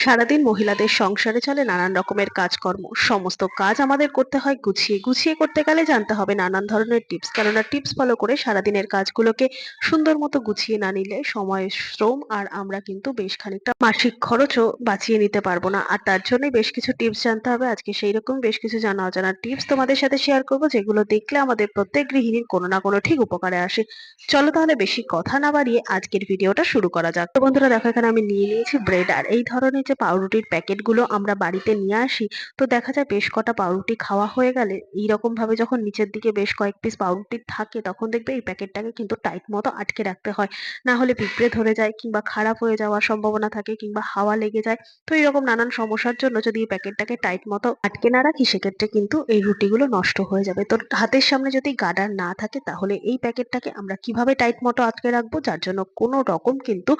সারাদিন মহিলাদের সংসারে চলে নানান রকমের কাজকর্ম। সমস্ত কাজ আমাদের করতে হয় গুছিয়ে। গুছিয়ে করতে গেলে জানতে হবে নানান ধরনের টিপস। কেননা টিপস ফলো করে সারাদিনের কাজগুলোকে সুন্দর মতো গুছিয়ে না নিলে সময়, শ্রম আর আমরা কিন্তু বেশ খানিকটা মাসিক খরচও বাঁচিয়ে নিতে পারব না। আর তার জন্য বেশ কিছু টিপস জানতে হবে। আজকে সেই রকম বেশ কিছু জানা অজানা টিপস তোমাদের সাথে শেয়ার করব, যেগুলো দেখলে আমাদের প্রত্যেক গৃহিণীর কোনো না কোনো ঠিক উপকারে আসে। চলো তাহলে বেশি কথা না বাড়িয়ে আজকের ভিডিওটা শুরু করা যাক। তো বন্ধুরা, দেখো এখানে আমি নিয়ে নিয়েছি ব্রেড আর এই ধরনের যে পাউরুটির প্যাকেটগুলো আমরা বাড়িতে নিয়ে আসি, তো দেখা যায় বেশ কটা পাউরুটি খাওয়া হয়ে গেলে এইরকম ভাবে যখন নিচের দিকে বেশ কয়েক পিস পাউরুটি থাকে, তখন দেখবে এই প্যাকেটটাকে কিন্তু টাইট মতো আটকে রাখতে হয়। না হলে পিঁপড়ে ধরে যায় কিংবা খারাপ হয়ে যাওয়ার সম্ভাবনা থাকে কিংবা হাওয়া লেগে যায়। তো এরকম নানান সমস্যার জন্য যদি এই প্যাকেটটাকে টাইট মতো আটকে না রাখি, সেক্ষেত্রে কিন্তু এই রুটিগুলো নষ্ট হয়ে যাবে। তো হাতের সামনে যদি গার্ডার না থাকে, তাহলে এই প্যাকেটটাকে আমরা কীভাবে টাইট মতো আটকে রাখব? যার জন্য কোনো রকম কিন্তু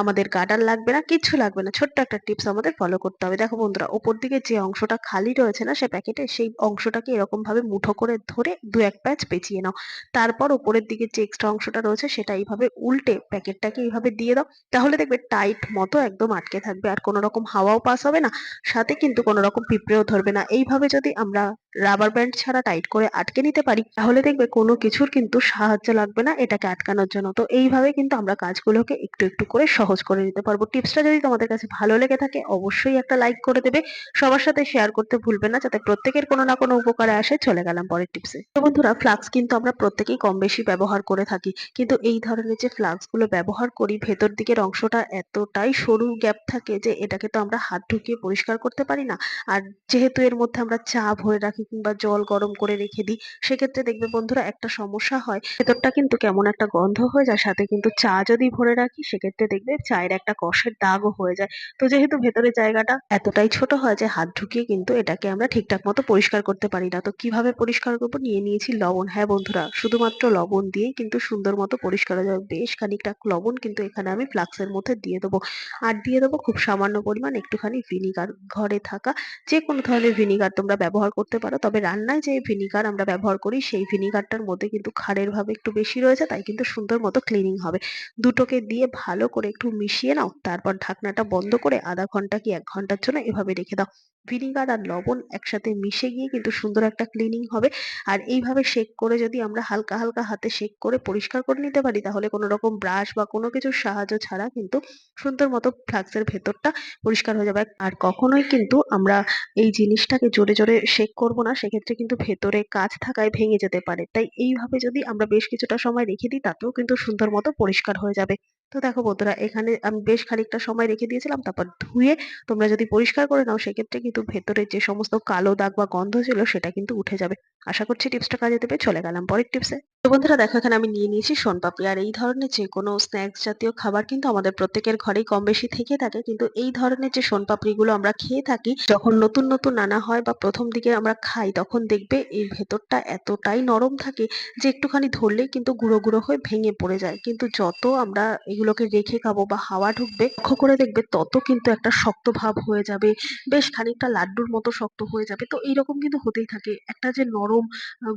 আমাদের গার্ডার লাগবে না কিচ্ছু লাগবে না। ছোট্ট একটা টিপস আমাদের ফলো করতে হবে। দেখো বন্ধুরা, ওপর দিকে যে অংশটা খালি রয়েছে না, সে প্যাকেটে সেই অংশটাকে এরকম ভাবে মুঠো করে ধরে দু এক প্যাচ পেঁচিয়ে নাও। তারপর ওপরের দিকে যে এক্সট্রা অংশটা রয়েছে, সেটা এইভাবে উল্টে প্যাকেটটাকে এইভাবে দিয়ে দাও। তাহলে দেখবে টাইট মতো একদম আটকে থাকবে। আর কোনো রকম হাওয়াও পাস হবে না, সাথে কিন্তু কোনো রকম পিঁপড়েও ধরবে না। এইভাবে যদি আমরা রাবার ব্যান্ড ছাড়া টাইট করে আটকে নিতে পারি, তাহলে দেখবে কোনো কিছুর কিন্তু সাহায্য লাগবে না এটাকে আটকানোর জন্য। তো এইভাবে কিন্তু আমরা কাজগুলোকে একটু একটু করে সহজ করে নিতে পারব। টিপসটা যদি তোমাদের কাছে ভালো লেগে থাকে, অবশ্যই একটা লাইক করে দেবে। সবার সাথে শেয়ার করতে ভুলবে না, যাতে প্রত্যেকের কোনো না কোনো উপকারে আসে। চলে গেলাম পরের টিপসে। তো বন্ধুরা ফ্লাক্স কিন্তু আমরা প্রত্যেকেই কম বেশি ব্যবহার করে থাকি। কিন্তু এই ধরনের যে ফ্লাক্সগুলো ব্যবহার করি, ভেতর দিকের অংশটা এতটাই সরু গ্যাপ থাকে যে এটাকে তো আমরা হাত ঢুকিয়ে পরিষ্কার করতে পারি না। আর যেহেতু এর মধ্যে আমরা চা ভরে রাখি কিংবা জল গরম করে রেখে দিই, সেক্ষেত্রে দেখবে বন্ধুরা একটা সমস্যা হয়। ভেতরটা কিন্তু কেমন একটা গন্ধ হয়ে যায়, সাথে কিন্তু চা যদি ভরে রাখি, সেক্ষেত্রে দেখবে চায়ের একটা কষের দাগও হয়ে যায়। তো যেহেতু ভেতরের জায়গাটা এতটাই ছোট হয় যে হাত ঢুকিয়ে কিন্তু এটাকে আমরা ঠিকঠাক মতো পরিষ্কার করতে পারি না। তো কীভাবে পরিষ্কার করব? নিয়ে নিয়েছি লবণ। হ্যাঁ বন্ধুরা, শুধুমাত্র লবণ দিয়েই কিন্তু সুন্দর মতো পরিষ্কার হয়ে যাবে। বেশ খানিকটা লবণ কিন্তু এখানে আমি ফ্লাক্সের মধ্যে দিয়ে দেবো। আর দিয়ে দেবো খুব সামান্য পরিমাণ একটুখানি ভিনিগার। ঘরে থাকা যে কোনো ধরনের ভিনিগার তোমরা ব্যবহার করতে পারো। তবে রান্নায় যে ভিনিগার আমরা ব্যবহার করি, সেই ভিনিগারটার মধ্যে কিন্তু খারের ভাবে একটু বেশি রয়েছে, তাই কিন্তু সুন্দর মতো ক্লিনিং হবে। দুটোকে দিয়ে ভালো করে একটু মিশিয়ে নাও, তারপর ঢাকনাটা বন্ধ করে আধা ঘণ্টা কি এক ঘণ্টার জন্য এভাবে রেখে দাও। ভিনিগার আর লবণ একসাথে মিশে গিয়ে কিন্তু সুন্দর একটা ক্লিনিং হবে। আর এইভাবে শেক করে যদি আমরা হালকা হালকা হাতে শেক করে পরিষ্কার করে নিতে পারি, তাহলে কোনো রকম ব্রাশ বা কোনো কিছুর সাহায্য ছাড়া কিন্তু সুন্দর মতো ফ্লাক্সের ভেতরটা পরিষ্কার হয়ে যাবে। আর কখনোই কিন্তু আমরা এই জিনিসটাকে জোরে জোরে শেক করব না, সেক্ষেত্রে কিন্তু ভেতরে কাঁচ থাকায় ভেঙে যেতে পারে। তাই এইভাবে যদি আমরা বেশ কিছুটা সময় রেখে দিই, তাতেও কিন্তু সুন্দর মতো পরিষ্কার হয়ে যাবে। তো দেখো বন্ধুরা, এখানে আমি বেশ খানিকটা সময় রেখে দিয়েছিলাম, তারপর ধুয়ে তোমরা যদি পরিষ্কার করে নাও, সেক্ষেত্রে কিন্তু ভেতরে যে সমস্ত কালো দাগ বা গন্ধ ছিল, সেটা কিন্তু উঠে যাবে। আশা করছি টিপসটা কাজে দেবে, চলে গেলাম পরের টিপসে তো বন্ধুরা দেখো, এখানে আমি নিয়ে নিয়েছি সোনপাপড়ি। আর এই ধরনের যে কোনো স্ন্যাক্স জাতীয় খাবার কিন্তু আমাদের প্রত্যেকের ঘরেই কম বেশি থেকে থাকে। কিন্তু এই ধরনের যে সোনপাপড়ি গুলো আমরা খেয়ে থাকি, যখন নতুন নতুন নানা হয় বা প্রথম দিকে আমরা খাই, তখন দেখবে এর ভেতরটা এতটাই নরম থাকে যে একটুখানি ধরলেই কিন্তু গুঁড়ো গুঁড়ো হয়ে ভেঙে পড়ে যায়। কিন্তু যত আমরা এগুলোকে রেখে খাব বা হাওয়া ঢুকবে, লক্ষ্য করে দেখবে তত কিন্তু একটা শক্ত ভাব হয়ে যাবে। বেশ খানিকটা লাড্ডুর মতো শক্ত হয়ে যাবে। তো এইরকম কিন্তু হতেই থাকে। একটা যে নরম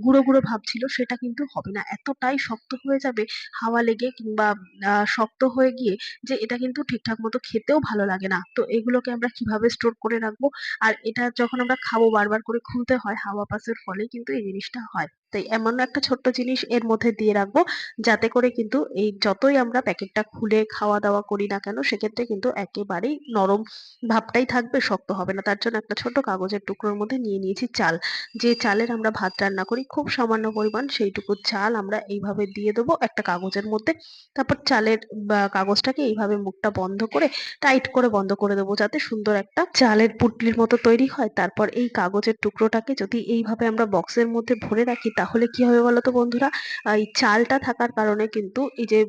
গুঁড়ো গুঁড়ো ভাব ছিল, সেটা কিন্তু হবে না। এতটাই শক্ত হয়ে যাবে হাওয়া লেগে কিংবা শক্ত হয়ে গিয়ে যে এটা কিন্তু ঠিকঠাক মতো খেতেও ভালো লাগে না। তো এগুলোকে আমরা কীভাবে স্টোর করে রাখব? আর এটা যখন আমরা খাব, বারবার করে খুলতে হয়, হাওয়া পাসের ফলে কিন্তু এই জিনিসটা হয়। তাই এমন একটা ছোট্ট জিনিস এর মধ্যে দিয়ে রাখব, যাতে করে কিন্তু এই যতই আমরা প্যাকেটটা খুলে খাওয়া দাওয়া করি না কেন, সেক্ষেত্রে কিন্তু একেবারেই নরম ভাবটাই থাকবে, শক্ত হবে না। তার জন্য একটা ছোট কাগজের টুকরোর মধ্যে নিয়ে নিয়েছি চাল। যে চালের আমরা ভাত রান্না করি, খুব সামান্য পরিমাণ সেইটুকু চাল আমরা এইভাবে দিয়ে দেবো একটা কাগজের মধ্যে। তারপর চালের কাগজটাকে এইভাবে মুখটা বন্ধ করে টাইট করে বন্ধ করে দেবো, যাতে সুন্দর একটা চালের পুটলির মতো তৈরি হয়। তারপর এই কাগজের টুকরোটাকে যদি এইভাবে আমরা বক্সের মধ্যে ভরে রাখি তাহলে কি হবে বলতো বন্ধুরা? এই চালটা থাকার কারণে কিন্তু এই যে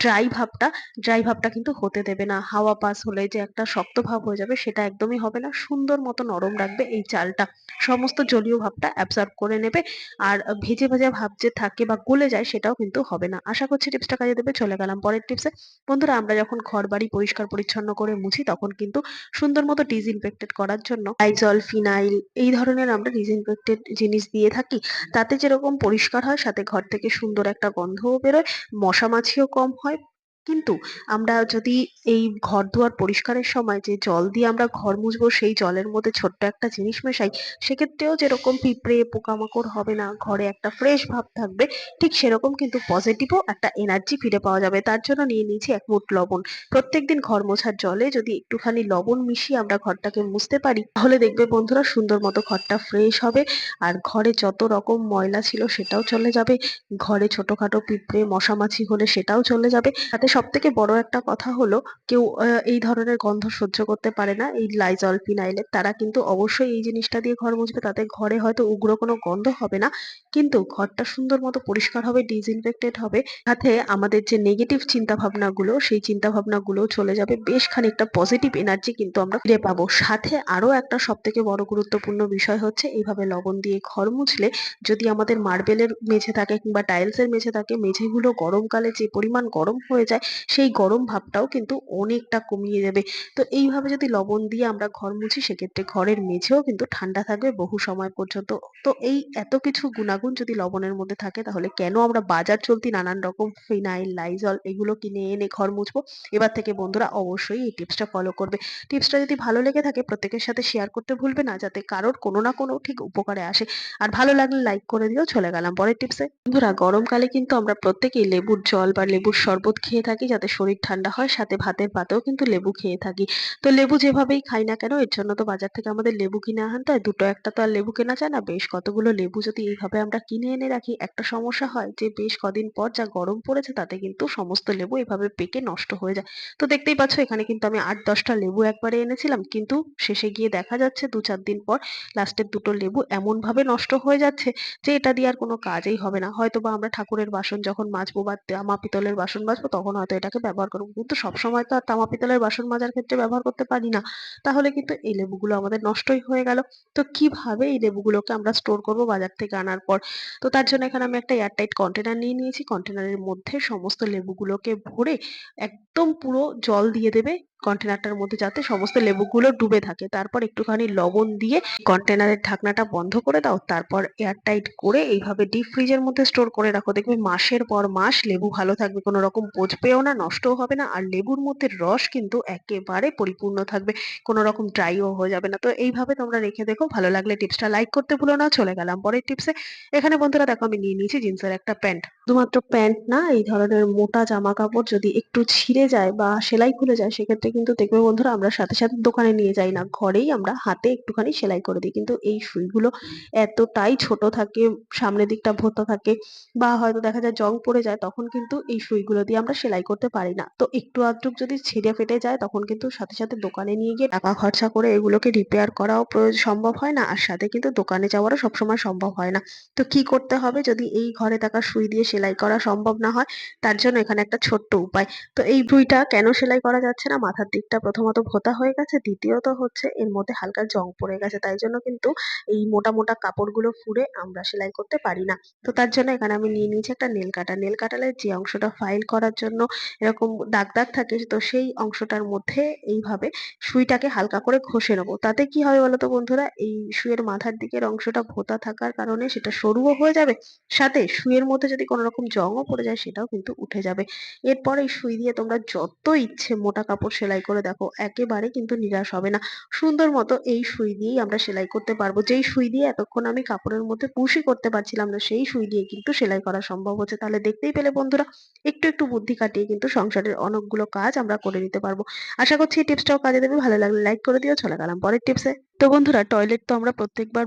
ড্রাই ভাবটা ড্রাই ভাবটা কিন্তু হতে দেবে না। হাওয়া পাস হলে যে একটা শক্ত ভাব হয়ে যাবে সেটা একদমই হবে না। সুন্দর মতো নরম রাখবে এই চালটা। সমস্ত জলীয় ভাবটা অ্যাবজর্ব করে নেবে। আর ভেজে ভেজে ভাব যে থাকে বা গলে যায় সেটাও কিন্তু হবে না। আশা করছি টিপসটা কাজে দেবে। চলে গেলাম পরের টিপসে বন্ধুরা, আমরা যখন ঘর বাড়ি পরিষ্কার পরিচ্ছন্ন করে মুছি তখন কিন্তু সুন্দর মতো ডিসইনফেক্টেড করার জন্য আইজল ফিনাইল এই ধরনের আমরা ডিসইনফেক্টেড জিনিস দিয়ে থাকি। তাতে যেরকম পরিষ্কার হয়, সাথে ঘর থেকে সুন্দর একটা গন্ধও বেরোয়, মশা মাছিও কম হয়। quite কিন্তু আমরা যদি এই ঘর-দুয়ার পরিষ্কারের সময় যে জল দিয়ে আমরা ঘর মুছবো সেই জলের মধ্যে ছোট্ট একটা জিনিস মেশাই, সেক্ষেত্রেও যেরকম পিঁপড়ে, পোকামাকড় হবে না, ঘরে একটা ফ্রেশ ভাব থাকবে, ঠিক সেরকম কিন্তু পজিটিভও একটা এনার্জি ফিরে পাওয়া যাবে। তার জন্য নিয়ে নিয়েছি এক মুঠ লবণ। প্রত্যেকদিন ঘর মোছার জলে যদি একটুখানি লবণ মিশিয়ে আমরা ঘরটাকে মুছতে পারি, তাহলে দেখবে বন্ধুরা সুন্দর মতো ঘরটা ফ্রেশ হবে। আর ঘরে যত রকম ময়লা ছিল সেটাও চলে যাবে। ঘরে ছোটখাটো পিঁপড়ে, মশামাছি হলে সেটাও চলে যাবে। তাতে সবথেকে বড় একটা কথা হলো কেউ এই ধরনের গন্ধ সহ্য করতে পারে না এই লাইজল, ফিনাইলের। তারা কিন্তু অবশ্যই এই জিনিসটা দিয়ে ঘর মুছবে। তাতে ঘরে হয়তো উগ্র কোনো গন্ধ হবে না। কিন্তু ঘরটা সুন্দর মতো পরিষ্কার হবে, ডিসইনফেক্টেড হবে। সাথে আমাদের যে নেগেটিভ চিন্তাভাবনাগুলো, সেই চিন্তাভাবনাগুলোও চলে যাবে। বেশ খানিকটা পজিটিভ এনার্জি কিন্তু আমরা ফিরে পাবো। সাথে আরও একটা সব থেকে বড় গুরুত্বপূর্ণ বিষয় হচ্ছে এইভাবে লবণ দিয়ে ঘর মুছলে যদি আমাদের মার্বেলের মেঝে থাকে কিংবা টাইলসের মেঝে থাকে, মেঝেগুলো গরমকালে যে পরিমাণ গরম হয়ে যায়, সেই গরম ভাবটাও কিন্তু অনেকটা কমিয়ে দেবে। তো এইভাবে যদি লবণ দিয়ে আমরা ঘর মুছি সেক্ষেত্রে ঘরের মেঝেও কিন্তু ঠান্ডা থাকবে বহু সময় পর্যন্ত। তো এই এত কিছু গুণাগুণ যদি লবণের মধ্যে থাকে তাহলে কেন আমরা বাজার চলতি নানান রকম ফিনাইল, লাইজল এগুলো কিনে এনে ঘর মুছবো? এবার থেকে বন্ধুরা অবশ্যই এই টিপসটা ফলো করবে। টিপসটা যদি ভালো লেগে থাকে প্রত্যেকের সাথে শেয়ার করতে ভুলবে না যাতে কারোর কোনো না কোনো ঠিক উপকারে আসে। আর ভালো লাগলে লাইক করে দিও। চলে গেলাম পরের টিপসে। বন্ধুরা গরমকালে কিন্তু আমরা প্রত্যেকেই লেবুর জল বা লেবুর শরবত খেয়ে থাকি যাতে শরীর ঠান্ডা হয়। সাথে ভাতের পাতেও কিন্তু লেবু খেয়ে থাকি। তো লেবু যেভাবেই খাই না কেন, এর জন্য তো বাজার থেকে আমাদের লেবু কিনে আনতে হয়। দুটো একটা তো আর লেবু কেনা যায় না। বেশ কতগুলো লেবু যদি এইভাবে আমরা কিনে এনে রাখি, একটা সমস্যা হয় যে বেশ কদিন পর যা গরম পড়েছে, তাতে কিন্তু সমস্ত লেবু এভাবে পেকে নষ্ট হয়ে যায়। তো দেখতেই পাচ্ছ, এখানে কিন্তু আমি আট দশটা লেবু একবারে এনেছিলাম। কিন্তু শেষে গিয়ে দেখা যাচ্ছে ২-৪ দিন পর লাস্টের দুটো লেবু এমনভাবে নষ্ট হয়ে যাচ্ছে যে এটা দিয়ে আর কোনো কাজেই হবে না। হয়তো বা আমরা ঠাকুরের বাসন যখন মাজবো বা মা পিতলের বাসন মাজবো, তখন হয়তো এটাকে ব্যবহার করব কিন্তু সবসময় তো আর তামা পিতলের বাসন মাজার ক্ষেত্রে ব্যবহার করতে পারি না। তাহলে কিন্তু এই লেবুগুলো আমাদের নষ্টই হয়ে গেল। তো কীভাবে এই লেবুগুলোকে আমরা স্টোর করব বাজার থেকে আনার পর? তো তার জন্য এখানে আমি একটা এয়ারটাইট কন্টেনার নিয়ে নিয়েছি। কন্টেনারের মধ্যে সমস্ত লেবুগুলোকে ভরে একদম পুরো জল দিয়ে দেবে কন্টেনারটার মধ্যে যাতে সমস্ত লেবুগুলো ডুবে থাকে। তারপর একটুখানি লবণ দিয়ে কন্টেনারের ঢাকনাটা বন্ধ করে দাও। তারপর এয়ারটাইট করে এইভাবে ডিপ ফ্রিজের মধ্যে স্টোর করে রাখো। দেখবে মাসের পর মাস লেবু ভালো থাকবে। কোনো রকম পচবেও না, নষ্টও হবে না। আর লেবুর মধ্যে রস কিন্তু একেবারে পরিপূর্ণ থাকবে। কোনো রকম ড্রাইও হয়ে যাবে না। তো এইভাবে তোমরা রেখে দেখো। ভালো লাগলে টিপসটা লাইক করতে ভুলো না। চলে গেলাম পরের টিপসে। এখানে বন্ধুরা দেখো আমি নিয়ে নিয়েছি জিন্সের একটা প্যান্ট। শুধুমাত্র প্যান্ট না এই ধরনের মোটা জামাকাপড় যদি একটু ছিঁড়ে যায় বা সেলাই খুলে যায় সেক্ষেত্রে কিন্তু দেখবে বন্ধুরা আমরা সাথে, সাথে দোকানে নিয়ে যাই না। ঘরেই আমরা হাতে একটুখানি সেলাই করে দিই। কিন্তু এই সুইগুলো এতটাই ছোট থাকে, সামনের দিকটা ভোঁতা থাকে বা হয়তো দেখা যায় জং পড়ে যায় তখন কিন্তু এই সুইগুলো দিয়ে আমরা সেলাই করতে পারি না। তো একটু আধটু যদি ছিঁড়ে ফেটে যায় তখন কিন্তু সাথে, সাথে দোকানে নিয়ে গিয়ে টাকা খরচা করে এগুলোকে রিপেয়ার করাও সম্ভব হয় না। আর সাথে কিন্তু দোকানে যাওয়ারও সবসময় সম্ভব হয় না। তো কি করতে হবে যদি এই ঘরে থাকা সুই দিয়ে সেলাই করা সম্ভব না হয়? তার জন্য এখানে একটা ছোট্ট উপায়। তো এই ভুঁইটা কেন সেলাই করা যাচ্ছে না? মাথার দিকটা প্রথমত ভোঁতা হয়ে গেছে। দ্বিতীয়ত হচ্ছে এর মধ্যে হালকা জং পড়ে গেছে। তাই জন্য কিন্তু এই মোটা, মোটা কাপড়গুলো ফুঁড়ে আমরা সেলাই করতে পারি না। তো তার জন্য এখানে আমি নিয়ে নিয়েছি একটা নেল কাটার। নেল কাটারের যে অংশটা ফাইল করার জন্য এরকম দাগ, দাগ থাকে তো সেই অংশটার মধ্যে এইভাবে সুইটাকে হালকা করে ঘষে নেব। তাতে কি হবে বলো তো বন্ধুরা? এই সুইয়ের মাথার দিকের অংশটা ভোঁতা থাকার কারণে সেটা সরুও হয়ে যাবে। সাথে সুইয়ের মধ্যে যদি কোনো রকম জংও পড়ে যায় সেটাও কিন্তু উঠে যাবে। এরপর এই সুই দিয়ে তোমরা যত ইচ্ছে মোটা কাপড় সেলাই করে দেখো একেবারে কিন্তু নিরাশ হবে না। সুন্দর মতো এই সুই দিয়েই আমরা সেলাই করতে পারব। যেই সুই দিয়ে এতক্ষণ আমি কাপড়ের মধ্যে কুশি করতে পারছিলাম না সেই সুই দিয়ে কিন্তু সেলাই করা সম্ভব হচ্ছে। তাহলে দেখতেই পেলে বন্ধুরা একটু, একটু বুদ্ধি কাটিয়ে কিন্তু সংসারের অনেকগুলো কাজ আমরা করে নিতে পারব। আশা করছি এই টিপসটাও কাজে দেবে। ভালো লাগলে লাইক করে দিও। চলে গেলাম পরের টিপসে। তো বন্ধুরা টয়লেট তো আমরা প্রত্যেকবার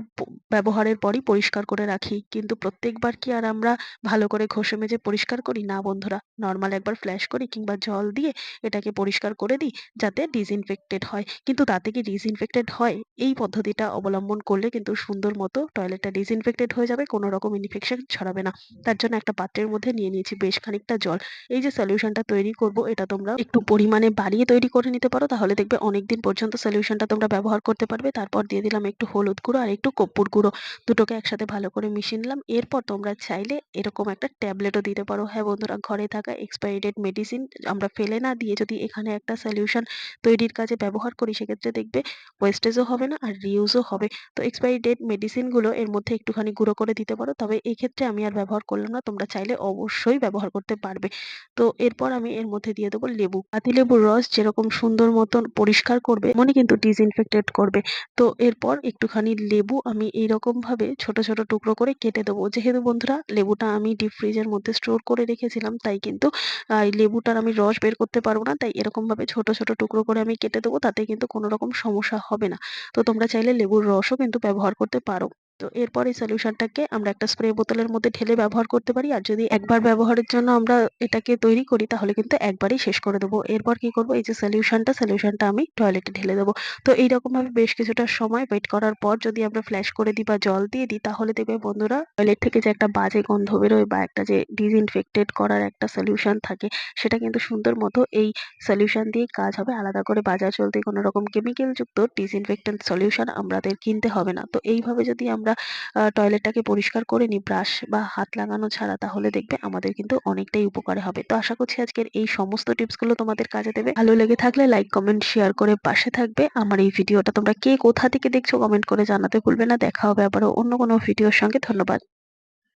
ব্যবহারের পরই পরিষ্কার করে রাখি। কিন্তু প্রত্যেকবার কি আর আমরা ভালো করে ঘষে মেজে পরিষ্কার করি? না বন্ধুরা। নর্মাল একবার ফ্ল্যাশ করি কিংবা জল দিয়ে এটাকে পরিষ্কার করে দিই যাতে ডিসইনফেক্টেড হয়। কিন্তু তাতে কি ডিসইনফেক্টেড হয়? এই পদ্ধতিটা অবলম্বন করলে কিন্তু সুন্দর মতো টয়লেটটা ডিসইনফেক্টেড হয়ে যাবে। কোনো রকম ইনফেকশন ছড়াবে না। তার জন্য একটা পাত্রের মধ্যে নিয়ে নিয়েছি বেশ খানিকটা জল। এই যে সলিউশনটা তৈরি করব, এটা তোমরা একটু পরিমাণে বাড়িয়ে তৈরি করে নিতে পারো। তাহলে দেখবে অনেকদিন পর্যন্ত সলিউশনটা তোমরা ব্যবহার করতে পারবে। তার তারপর দিয়ে দিলাম একটু হলুদ গুঁড়ো আর একটু কর্পূর গুঁড়ো। দুটোকে একসাথে ভালো করে মিশিয়ে নিলাম। এরপর তোমরা চাইলে এরকম একটা ট্যাবলেটও দিতে পারো। হ্যাঁ বন্ধুরা, ঘরে থাকা এক্সপায়ারি ডেট মেডিসিন আমরা ফেলে না দিয়ে যদি এখানে একটা সলিউশন তৈরির কাজে ব্যবহার করি, সেক্ষেত্রে দেখবে ওয়েস্টেজও হবে না আর রিউজও হবে। তো এক্সপায়ারি ডেট মেডিসিনগুলো এর মধ্যে একটুখানি গুঁড়ো করে দিতে পারো। তবে এই ক্ষেত্রে আমি আর ব্যবহার করলাম না, তোমরা চাইলে অবশ্যই ব্যবহার করতে পারবে। তো এরপর আমি এর মধ্যে দিয়ে দেবো লেবু। পাতিলেবুর রস যেরকম সুন্দর মতন পরিষ্কার করবে মনে কিন্তু ডিসইনফেক্টেড করবে। তো এরপর একটুখানি লেবু আমি এইরকমভাবে ছোট ছোট টুকরো করে কেটে দেবো। যেহেতু বন্ধুরা লেবুটা আমি ডিপ ফ্রিজের মধ্যে স্টোর করে রেখেছিলাম, তাই কিন্তু এই লেবুটার আমি রস বের করতে পারব না, তাই এরকমভাবে ছোট ছোট টুকরো করে আমি কেটে দেবো, তাতে কিন্তু কোনো রকম সমস্যা হবে না। তো তোমরা চাইলে লেবুর রসও কিন্তু ব্যবহার করতে পারো। তো এরপর এই সলিউশনটাকে আমরা একটা স্প্রে বোতলের মধ্যে ঢেলে ব্যবহার করতে পারি। আর যদি একবার ব্যবহারের জন্য আমরা এটাকে তৈরি করি, তাহলে কিন্তু একবারেই শেষ করে দেবো। এরপর কি করব? এই যে সলিউশনটা সলিউশনটা আমি টয়লেটে ঢেলে দেবো। তো এইরকম ভাবে বেশ কিছুটা সময় ওয়েট করার পর যদি আমরা ফ্ল্যাশ করে দিই বা জল দিয়ে দিই, তাহলে দেখবে বন্ধুরা টয়লেট থেকে যে একটা বাজে গন্ধ বেরোয় বা একটা যে ডিসইনফেক্টেড করার একটা সলিউশন থাকে, সেটা কিন্তু সুন্দর মতো এই সলিউশন দিয়ে কাজ হবে। আলাদা করে বাজার চলতে কোনো রকম কেমিক্যাল যুক্ত ডিসইনফেক্টেন্ট সলিউশন আমাদের কিনতে হবে না। তো এইভাবে যদি আমরা টয়লেটটাকে পরিষ্কার করে নিই ব্রাশ বা হাত লাগানো ছাড়া, তাহলে দেখবে আমাদের কিন্তু অনেকটাই উপকার হবে। তো আশা করছি আজকের এই সমস্ত টিপসগুলো তোমাদের কাজে দেবে। ভালো লেগে থাকলে লাইক কমেন্ট শেয়ার করে পাশে থাকবে। আমার এই ভিডিওটা তোমরা কে কোথা থেকে দেখছ কমেন্ট করে জানাতে ভুলবে না। দেখা হবে আবারও অন্য কোনো ভিডিওর সঙ্গে। ধন্যবাদ।